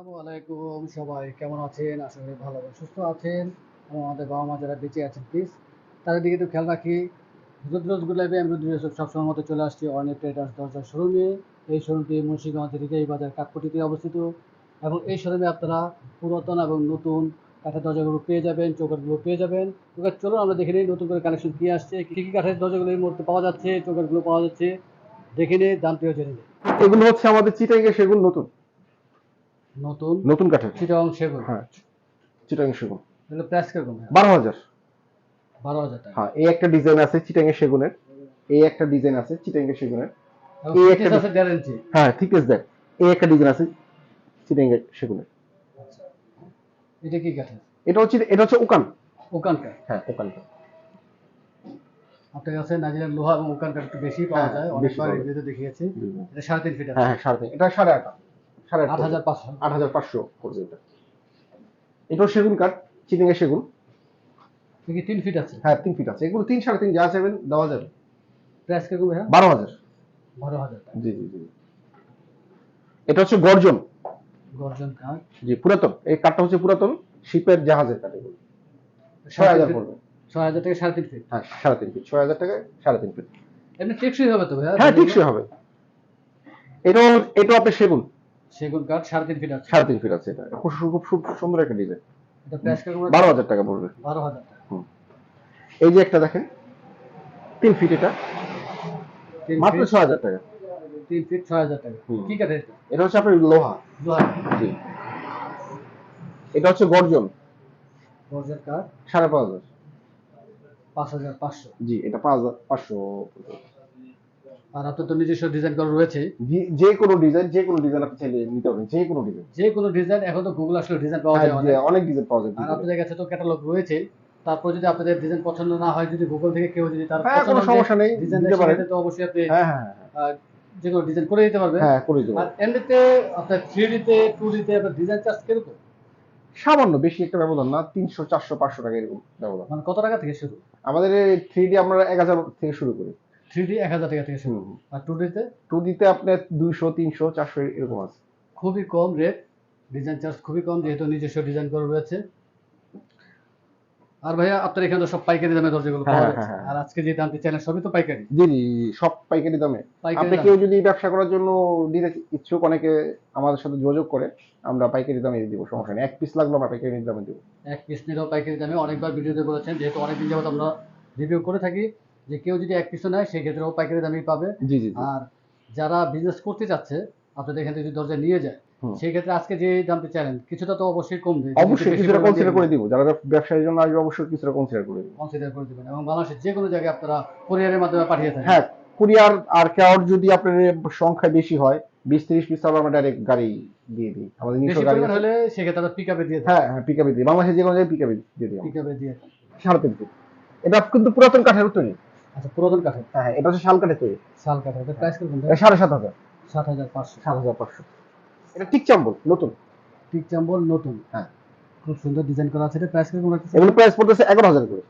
আলাইকুম সবাই, কেমন আছেন? আশা করি ভালো সুস্থ আছেন। এবং আমাদের বাবা মা যারা বেঁচে আছেন প্লিজ তাদের দিকে একটু খেয়াল রাখি। রুদ্রজ গুড লাইফে আমি রুদ্র ইউসুফ সবসময় মতো চলে আসছি, অনেক ট্রেডার্স দরজার শোরুমে। এই শোরুমটি মুন্সিগঞ্জ রিজাই বাজার কাঠপটিতে অবস্থিত। এবং এই শোরুমে আপনারা পুরাতন এবং নতুন কাঠের দরজাগুলো পেয়ে যাবেন, চৌকাঠগুলো পেয়ে যাবেন। এবার চলুন, আমরা দেখে নিই নতুন করে কালেকশন কী আসছে, কী কী কাঠের দরজাগুলো এই মুহূর্তে পাওয়া যাচ্ছে, চৌকাঠগুলো পাওয়া যাচ্ছে। দেখে নিয়ে দামটিও জেনে নিই। এগুলো হচ্ছে আমাদের চিটাঙ্গে সেগুলো নতুন। নতুন নতুন কাঠের। চিটাং সেগুন। হ্যাঁ চিটাঙ্গে সেগুন। এগুলো প্রাইস কীরকম বারো হাজার। বারো হাজার টাকা। হ্যাঁ এই একটা ডিজাইন আছে চিটাঙ্গে সেগুনের। এই একটা ডিজাইন আছে চিটাঙ্গে সেগুনের। এই একটা- আছে গ্যারান্টি হ্যাঁ ঠিক আছে দেখ। এই একটা ডিজাইন আছে চিটাঙ্গে সেগুনের। এটা কি কাঠের? এটা হচ্ছে এটা হচ্ছে উকান। ওকান কাঠ? হ্যাঁ উকানটা আপনার কাছে লোহা এবং ওকান কাঠ একটু বেশি পাওয়া হ্যাঁ, যায়। অনেকবার রিভিউতে দেখিয়েছি। এটা সাড়ে তিন ফিট হ্যাঁ হ্যাঁ সাড়ে তিন। এটা সাড়ে আট। সাড়ে আট হাজার। পাঁচশো। আট হাজার পাঁচশো পড়বে এটা। এটাও সেগুন কাঠ চিটাঙ্গে সেগুন। তিন ফিট আছে? হ্যাঁ তিন ফিট আছে। এগুলো তিন সাড়ে তিন যা চাইবেন দেওয়া যাবে। প্রাইস কীরকম হ্যাঁ? বারো হাজার। বারো হাজার জি জি জি। এটা হচ্ছে গর্জন। গর্জন কাঠ। জি পুরাতন। এই কাঠটা হচ্ছে পুরাতন শিপের জাহাজের কাঠ এগুলো। ছয় হাজার পড়বে ছয় হাজার থেকে সাড়ে তিন ফিট। হ্যাঁ সাড়ে তিন ফিট। ছয় হাজার টাকায় সাড়ে তিন ফিট। এমনি টেকসই হবে তো ভাইয়া হ্যাঁ হবে। এটাও এটাও আপনার সেগুন। সেগুন কাঠ সাড়ে তিন ফিট আছে। সাড়ে তিন ফিট আছে এটা। খুব খুব সুন্দর একটা ডিজাইন এটা বারো হাজার টাকা পড়বে। বারো হাজার টাকা। এই যে একটা দেখেন তিন ফিট এটা। মাত্র ছয় হাজার টাকা। তিন ফিট ছয় হাজার টাকা। হুম। কি কাঠের এটা হচ্ছে আপনার লোহা। লোহা। জি। এটা হচ্ছে গর্জন। গর্জন কাঠ সাড়ে পাঁচ হাজার। পাঁচ হাজার পাঁচশো। জি এটা পাঁচ হাজার পাঁচশো। আর আপনার তো নিজস্ব ডিজাইন করা রয়েছে। যে- কোনো ডিজাইন যে কোনো ডিজাইন আপনি চাইলে নিতে পারবেন যে কোনো ডিজাইন যে কোনো ডিজাইন এখন তো গুগল আসলে ডিজাইন পাওয়া যায় অনেক। অনেক ডিজাইন পাওয়া যায় আর আপনাদের কাছে তো ক্যাটালগ রয়েছে। তারপর যদি আপনাদের ডিজাইন পছন্দ না হয় যদি গুগল থেকে কেউ যদি তার হ্যাঁ কোনো সমস্যা নেই ডিজাইন দিতে পারেন। তো অবশ্যই আপনি হ্যাঁ হ্যাঁ হ্যাঁ। যে কোনো ডিজাইন করে দিতে পারবেন। হ্যাঁ করে দেবো আর এমনিতে আপনার ডিতে আপনার ডিজাইন চার্জ কীরকম? সামান্য বেশি একটা ব্যবধান না তিনশো চারশো পাঁচশো টাকা এরকম ব্যবধান। মানে কত টাকা থেকে শুরু? আমাদের থ্রি ডি আমরা এক হাজার থেকে শুরু করি। থ্রি ডি এক হাজার টাকা থেকে শুরু। আর টু ডিতে টু ডিতে আপনার দুইশো তিনশো চারশো এরকম আছে। খুবই কম রেট ডিজাইন চার্জ খুবই কম যেহেতু নিজস্ব ডিজাইন করা রয়েছে। আর ভাইয়া আপনার এখানে সব পাইকারি দামে দরজাগুলো পাওয়া হ্যাঁ, যাচ্ছে। হ্যাঁ, হ্যাঁ। আর আজকে যে দামটি চ্যানেল সবই তো পাইকারি। জি জি সব পাইকারি দামে। আপনি কেউ যদি ব্যবসা করার জন্য ইচ্ছুক অনেকে আমাদের সাথে যোগাযোগ করে আমরা পাইকারি দামে দিব সমস্যা নেই। এক পিস লাগল আমরা পাইকারি দামে দিব। এক পিস নিলেও পাইকারি দামে। অনেকবার ভিডিওতে বলেছেন যেহেতু অনেকদিন যাবত আমরা রিভিউ করে থাকি যে কেউ যদি এক পিসও নেয় সেক্ষেত্রেও পাইকারি দামেই পাবে। জি জি জি। আর যারা বিজনেস করতে চাচ্ছে আপনাদের এখান থেকে যদি দরজা নিয়ে যায় সেই ক্ষেত্রে আজকে যে দামটি চাইলেন কিছুটা তো অবশ্যই কমবে অবশ্যই কিছুটা কনসিডার করে দিব। যারা ব্যবসায়ের জন্য আসবে অবশ্যই কিছুটা কনসিডার করে দিব। কনসিডার করে দেবেন। এবং বাংলাদেশের যে কোনো জায়গায় আপনারা কোরিয়ারের মাধ্যমে পাঠিয়ে থাকেন। হ্যাঁ কুরিয়ার আর যদি আপনার সংখ্যা বেশি হয় বিশ তিরিশ পিস তাহলে আমরা ডাইরেক্ট গাড়ি দিয়ে দিই। আমাদের নিজস্ব গাড়ি। হলে সেক্ষেত্রে আমরা পিকআপে দিয়ে থাকি। হ্যাঁ হ্যাঁ পিকাপে দিই বাংলাদেশে যে কোনো জায়গায় পিকাপে দিয়ে দিই আমরা। পিকআপে দিয়ে সাড়ে তিন ফিট। এটা কিন্তু পুরাতন কাঠের তৈরি আচ্ছা পুরাতন কাঠের? হ্যাঁ এটা হচ্ছে শাল কাঠের তৈরি। শাল কাঠের এটা প্রাইস এটা সাড়ে সাত হাজার। সাত হাজার পাঁচশো। সাত হাজার পাঁচশো। এটা ঠিক চাম্বল নতুন? পিক চাম্বল নতুন। হ্যাঁ। খুব সুন্দর ডিজাইন করা আছে। এটা প্রাইস রাখতেছে এগুলো প্রাইস পড়তেছে এগারো হাজার করে।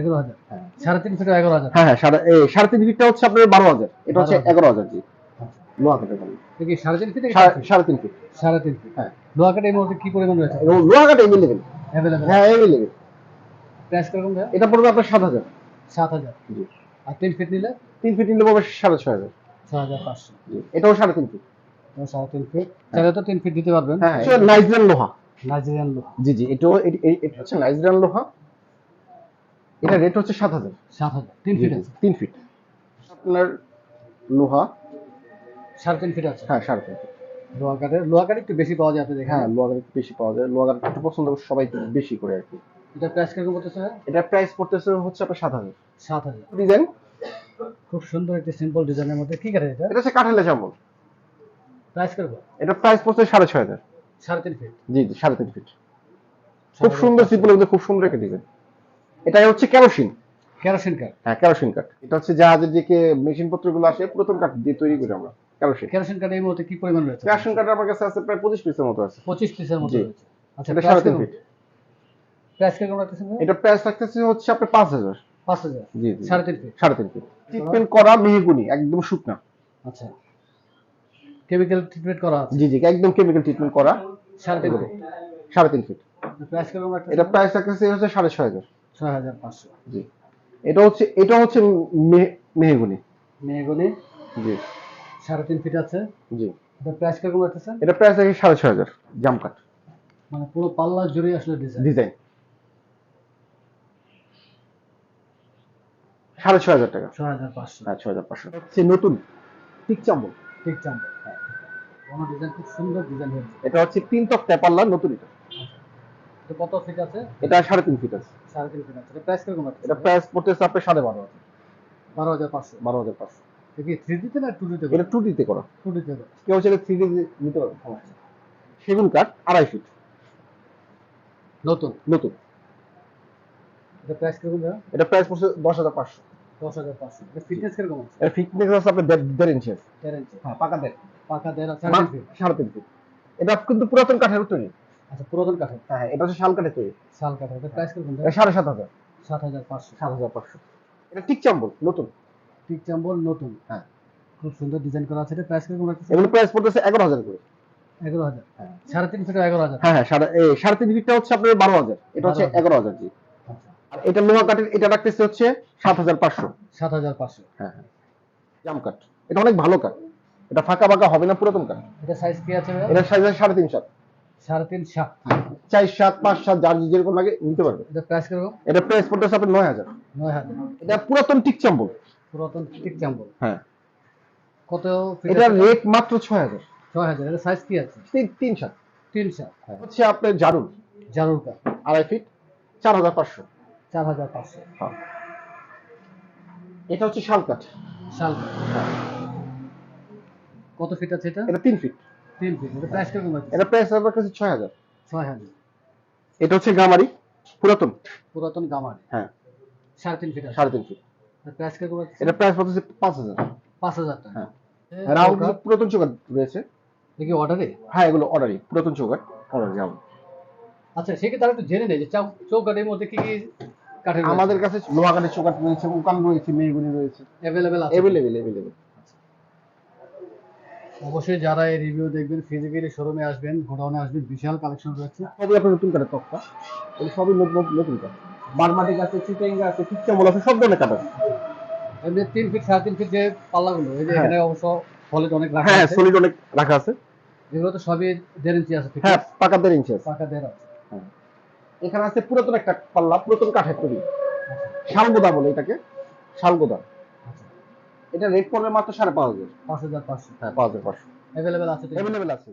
এগারো হাজার? হ্যাঁ। সাড়ে তিন ফিট এগারো হাজার? হ্যাঁ হ্যাঁ সাড়ে সাড়ে তিন ফিটটা হচ্ছে আপনার বারো হাজার। এটা হচ্ছে এগারো হাজার জি। আচ্ছা। লোহা কাঠের কি সাড়ে তিন ফিট সাড়ে- তিন ফিট সাড়ে তিন ফিট হ্যাঁ। লোহা কাঠ এই মুহূর্তে কি পরিমাণ রয়েছে? লোহা কাঠ এভেলেবেল হ্যাঁ এভেলেবেল প্রাইস কীরকম এটা পড়বে আপনার সাত হাজার। সাত হাজার। আর তিন ফিট নিলে? তিন ফিট নিলে পড়বে সাড়ে ছয় হাজার। ছ হাজার পাঁচশো। এটাও সাড়ে তিন ফিট। সাড়ে তিন ফিট। চাইলে তো তিন ফিট দিতে পারবেন। হ্যাঁ নাইজেরিয়ান লোহা। নাইজেরিয়ান লোহা। জি জি এটাও এটা হচ্ছে নাইজেরিয়ান লোহা। এটা রেট হচ্ছে সাত হাজার। সাত হাজার। তিন ফিট আছে? তিন ফিট। আপনার লোহা? সাড়ে তিন ফিট আছে? হ্যাঁ সাড়ে তিন ফিট। লোহা কাঠের লোহা কাঠ একটু বেশি পাওয়া যায় আপনাদের হ্যাঁ এখানে লোহা কাঠ একটু বেশি পাওয়া যায়। লোহা কাঠ একটু পছন্দ করে সবাই বেশি করে আর কি। এটা প্রাইস কীরকম করতেছে এটা প্রাইস পড়তেছে হচ্ছে আপনার সাত হাজার। সাত হাজার। ডিজাইন খুব সুন্দর একটি সিম্পল ডিজাইনের মধ্যে। কি কাঠের এটা? এটা হচ্ছে কাঠালে প্রাইস কীরকম? এটা প্রাইস পড়ছে সাড়ে ছয় হাজার। সাড়ে তিন ফিট জি জি সাড়ে তিন ফিট খুব সুন্দর সিম্পল কিন্তু খুব সুন্দর একটা ডিজাইন এটা হচ্ছে কেরোসিন কেরোসিন কাঠ হ্যাঁ কেরোসিন কাঠ এটা হচ্ছে জাহাজের দিকে মেশিন পত্রগুলো আসে পুরাতন কাঠ দিয়ে তৈরি করি আমরা কেরোসিন কেরোসিন কাঠ এই মুহূর্তে কি পরিমাণ রয়েছে? কেরোসিন কাঠ আমার কাছে আছে প্রায় পঁচিশ পিসের মতো আছে। পঁচিশ পিসের মতো রয়েছে। আচ্ছা সাড়ে তিন ফিট প্রাইস কীরকম রাখতেছেন এটা প্রাইস থাকতেছে হচ্ছে আপনার পাঁচ হাজার। পাঁচ হাজার? জি সাড়ে তিন ফিট? সাড়ে তিন ফিট। ট্রিটমেন্ট করা মেহগুনি একদম শুকনা। আচ্ছা। কেমিক্যাল ট্রিটমেন্ট করা আছে? জি জি একদম কেমিক্যাল ট্রিটমেন্ট করা। সাড়ে তিন। ফিট? সাড়ে তিন ফিট। প্রাইস কীরকম একটা এটা প্রাইস থাকতেছে হচ্ছে সাড়ে ছয় হাজার। ছয় হাজার পাঁচশো। জি। এটা হচ্ছে এটা হচ্ছে মে- মেহগুনি। জি। সাড়ে তিন ফিট আছে? জি। এটা প্রাইস কীরকম রাখতেছেন? এটা প্রাইস থাকে সাড়ে ছয় হাজার জাম কাট মানে পুরো পাল্লা জুড়ে আসলে ডিজাইন ডিজাইন সাড়ে ছয় হাজার টাকা। ছয় হাজার পাঁচশো। হ্যাঁ ছয় হাজার পাঁচশো। হচ্ছে নতুন ঠিক চাম্বল। ঠিক চাম্পা কোনো ডিজাইন খুব সুন্দর ডিজাইন হয়েছে। এটা হচ্ছে তিন তক্তা পাল্লা নতুন এটা। কত ফিট আছে? এটা সাড়ে তিন ফিট আছে। সাড়ে তিন ফিট আছে। এটা প্রাইস কীরকম আছে? এটা প্রাইস পড়তেছে আপনার সাড়ে বারো হাজার। বারো হাজার পাঁচশো। বারো হাজার পাঁচশো। এটা থ্রি ডিতে না টু ডিতে এটা টু ডিতে করা। টু ডিতে কেউ চাইলে থ্রি ডি নিতে পারবে সমস্যা। সেগুন কাঠ আড়াই ফিট নতুন? নতুন। এটা প্রাইস কীরকম এটা প্রাইস পড়ছে দশ হাজার পাঁচশো। দশ হাজার ফিটনেস কীরকম আছে? এটা ফিটনেস আছে আপনার দেড় দেড় ইঞ্চি আছে তেরো ইঞ্চি হ্যাঁ পাকা দেড়। পাকা দেড় আছে সাড়ে তিন ফিট সাড়ে তিন ফিট এটা কিন্তু পুরাতন কাঠের তৈরি। আচ্ছা পুরাতন কাঠের? হ্যাঁ হ্যাঁ, এটা হচ্ছে শাল কাঠের তৈরি। শাল কাঠের। এটা প্রাইস কীরকম? এটা দেওয়া সাড়ে সাত হাজার। সাত হাজার পাঁচশো। সাত হাজার পাঁচশো। এটা ঠিক চাম্বল নতুন। ঠিক চাম্বল নতুন। হ্যাঁ। খুব সুন্দর ডিজাইন করা আছে। এটা প্রাইস কীরকম রাখতেছে এগুলো প্রাইস পড়তেছে এগারো হাজার করে। এগারো হাজার? হ্যাঁ। সাড়ে তিন ফিট এগারো হাজার। হ্যাঁ হ্যাঁ সাড়ে তিন ফিটটা হচ্ছে আপনার বারো হাজার। এটা হচ্ছে 12,000 এগারো হাজার জি। আর এটা লোহা কাঠের এটা রাখতেছে হচ্ছে সাত হাজার পাঁচশো। সাত হাজার পাঁচশো। হ্যাঁ হ্যাঁ। জাম কাঠ। এটা অনেক ভালো কাঠ। এটা ফাঁকা ফাঁকা হবে না পুরাতন কাঠ? এটা সাইজ কি আছে? এটা সাইজ সাড়ে তিন সাত। সাড়ে তিন সাত। চার সাত পাঁচ সাত যার যেরকম লাগে নিতে পারবে। এটা প্রাইস কীরকম? এটা প্রাইস পড়তেছে আপনার নয় হাজার। নয় হাজার। এটা পুরাতন টিক চাম্বল। পুরাতন ঠিক চাম্বল। হ্যাঁ। কত এটা আছে? রেট মাত্র ছয় হাজার। ছয় হাজার। এটা সাইজ কি আছে? তিন তিন সাত। তিন সাত। হচ্ছে আপনার জারুল। জারুর কাঠ। আড়াই ফিট চার হাজার পাঁচশো। চার হাজার পাঁচশো। হ্যাঁ। এটা হচ্ছে শাল কাঠ। শাল কাঠ। কত ফিট আছে এটা? এটা তিন ফিট। তিন ফিট। এটা প্রাইস কীরকম আছে? এটা প্রাইস আপনার কাছে ছয় হাজার। ছয় হাজার। এটা হচ্ছে গামারি পুরাতন। পুরাতন গামারি? হ্যাঁ। সাড়ে তিন ফিট সাড়ে তিন ফিট। প্রাইস কীরকম আছে? এটা প্রাইস পাঁচ হাজার। পাঁচ হাজার টাকা। হ্যাঁ। রাউন্ড পুরাতন চৌকাট রয়েছে। দেখি অর্ডারে হ্যাঁ এগুলো পুরাতন চৌকাট অর্ডার যাও আচ্ছা সেক্ষেত্রে তারা একটু জেনে নেই যে চৌ- চৌকাঠের মধ্যে কি কি কাঠের আমাদের কাছে লোহা কাঠের চৌকাট রয়েছে উকান রয়েছে মেয়েগুনি রয়েছে। অ্যাভেলেবেল আছে। এভেলেবেল এভেলেবেল অবশ্যই যারা এই রিভিউ দেখবেন ফিজিক্যালি শোরুমে আসবেন গোডাউনে আসবেন বিশাল কালেকশন রয়েছে। সবই আপনার নতুন কাঠের তক্তা। সবই নতুন নতুন- কাঠ। বারমাটিক আছে চিটাইঙ্গা আছে পিকচামল আছে সব ধরনের কাঠ আছে। এমনি তিন ফিট সাড়ে তিন ফিট যে পাল্লাগুলো এই যে হ্যাঁ। এখানে অবশ্য ফলেট অনেক রাখা হ্যাঁ আছে। সলিড অনেক রাখা আছে। এগুলো তো সবই দেড় ইঞ্চি আছে হ্যাঁ পাকা দেড় ইঞ্চি আছে। পাকা দেড় আছে। এখানে আছে পুরাতন একটা পাল্লা পুরাতন কাঠের তৈরি। শালগোদা বলে এটাকে শালগোদা। আচ্ছা। এটা রেট পড়বে মাত্র সাড়ে পাঁচ হাজার। পাঁচ হাজার পাঁচশো। হ্যাঁ পাঁচ হাজার পাঁচশো। অ্যাভেলেবেল আছে? অ্যাভেলেবেল আছে